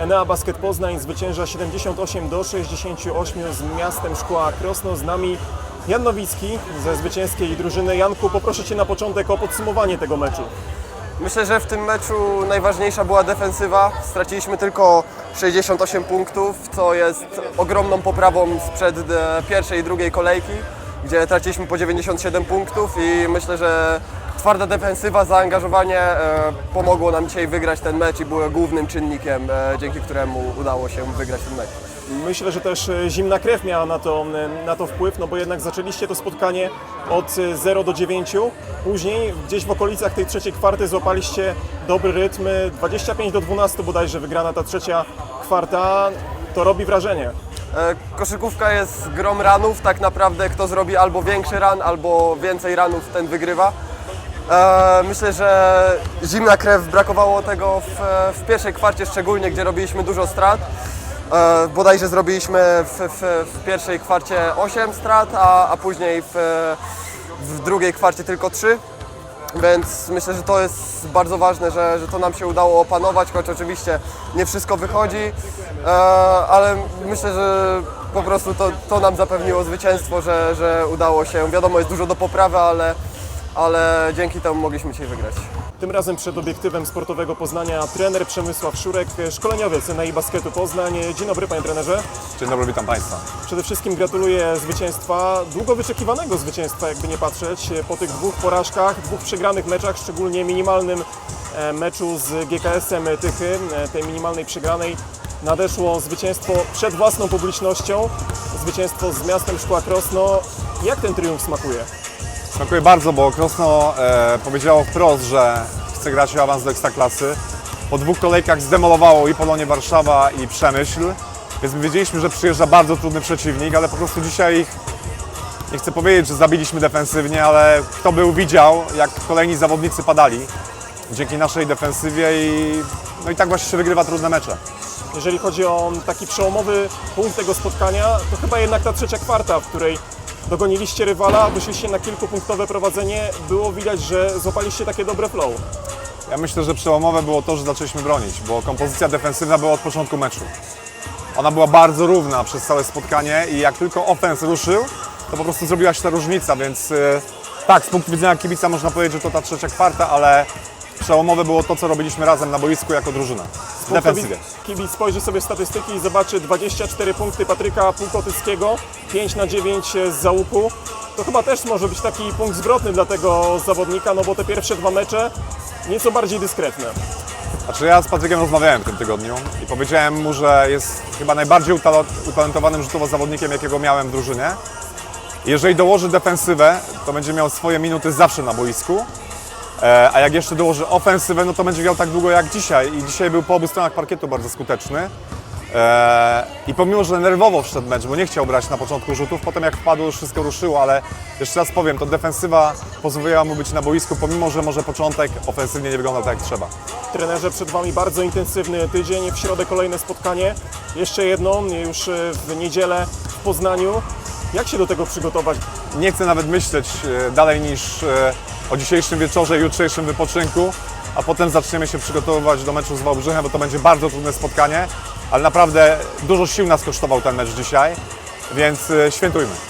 Enea Basket Poznań zwycięża 78 do 68 z miastem Szkła Krosno. Z nami Jan Nowicki ze zwycięskiej drużyny. Janku, poproszę Cię na początek o podsumowanie tego meczu. Myślę, że w tym meczu najważniejsza była defensywa. Straciliśmy tylko 68 punktów, co jest ogromną poprawą sprzed e, pierwszej i drugiej kolejki, gdzie traciliśmy po 97 punktów i myślę, że twarda defensywa, zaangażowanie e, pomogło nam dzisiaj wygrać ten mecz i było głównym czynnikiem, e, dzięki któremu udało się wygrać ten mecz. Myślę, że też e, zimna krew miała na to, na to wpływ, no bo jednak zaczęliście to spotkanie od e, 0 do 9. Później gdzieś w okolicach tej trzeciej kwarty złapaliście dobry rytm. 25 do 12 bodajże wygrana ta trzecia kwarta. To robi wrażenie. E, Koszykówka jest grom ranów, tak naprawdę kto zrobi albo większy ran, albo więcej ranów, ten wygrywa. E, Myślę, że zimna krew brakowało tego w, w pierwszej kwarcie szczególnie, gdzie robiliśmy dużo strat. E, Bodajże zrobiliśmy w, w, w pierwszej kwarcie 8 strat, a, a później w, w drugiej kwarcie tylko 3. Więc myślę, że to jest bardzo ważne, że, że to nam się udało opanować, choć oczywiście nie wszystko wychodzi, e, ale myślę, że po prostu to, to nam zapewniło zwycięstwo, że, że udało się. Wiadomo, jest dużo do poprawy, ale, ale dzięki temu mogliśmy dzisiaj wygrać. Tym razem przed obiektywem sportowego Poznania trener Przemysław Szurek, szkoleniowiec Enei Basketu Poznań. Dzień dobry panie trenerze. Dzień dobry, witam Państwa. Przede wszystkim gratuluję zwycięstwa, długo wyczekiwanego zwycięstwa, jakby nie patrzeć, po tych dwóch porażkach, dwóch przegranych meczach, szczególnie minimalnym e, meczu z GKS-em Tychy, e, tej minimalnej przegranej. Nadeszło zwycięstwo przed własną publicznością, zwycięstwo z miastem Szkła Krosno. Jak ten triumf smakuje? Smakuje bardzo, bo Krosno e, powiedziało wprost, że chce grać o awans do Ekstraklasy. Po dwóch kolejkach zdemolowało i Polonię Warszawa i Przemyśl, więc my wiedzieliśmy, że przyjeżdża bardzo trudny przeciwnik, ale po prostu dzisiaj ich, nie chcę powiedzieć, że zabiliśmy defensywnie, ale kto był widział, jak kolejni zawodnicy padali dzięki naszej defensywie i, no i tak właśnie się wygrywa trudne mecze. Jeżeli chodzi o taki przełomowy punkt tego spotkania, to chyba jednak ta trzecia kwarta, w której dogoniliście rywala, wyszliście na kilkupunktowe prowadzenie, było widać, że złapaliście takie dobre flow. Ja myślę, że przełomowe było to, że zaczęliśmy bronić, bo kompozycja defensywna była od początku meczu. Ona była bardzo równa przez całe spotkanie i jak tylko ofens ruszył, to po prostu zrobiła się ta różnica, więc y, tak, z punktu widzenia kibica można powiedzieć, że to ta trzecia kwarta, ale przełomowe było to, co robiliśmy razem na boisku jako drużyna. W defensywie. Kibic spojrzy sobie statystyki i zobaczy 24 punkty Patryka Pułkotyckiego, 5 na 9 z załuku. To chyba też może być taki punkt zwrotny dla tego zawodnika, no bo te pierwsze dwa mecze nieco bardziej dyskretne. Znaczy ja z Patrykiem rozmawiałem w tym tygodniu i powiedziałem mu, że jest chyba najbardziej utalentowanym rzutowo zawodnikiem, jakiego miałem w drużynie. Jeżeli dołoży defensywę, to będzie miał swoje minuty zawsze na boisku. E, A jak jeszcze dołoży ofensywę, no to będzie grał tak długo jak dzisiaj. I dzisiaj był po obu stronach parkietu bardzo skuteczny. E, I pomimo, że nerwowo wszedł mecz, bo nie chciał brać na początku rzutów, potem jak wpadł już wszystko ruszyło, ale jeszcze raz powiem, to defensywa pozwoliła mu być na boisku, pomimo, że może początek ofensywnie nie wyglądał tak jak trzeba. Trenerze, przed Wami bardzo intensywny tydzień, w środę kolejne spotkanie, jeszcze jedno już e, w niedzielę w Poznaniu. Jak się do tego przygotować? nie chcę nawet myśleć dalej niż o dzisiejszym wieczorze i jutrzejszym wypoczynku, a potem zaczniemy się przygotowywać do meczu z Wałbrzychem, bo to będzie bardzo trudne spotkanie, ale naprawdę dużo sił nas kosztował ten mecz dzisiaj, więc e, świętujmy.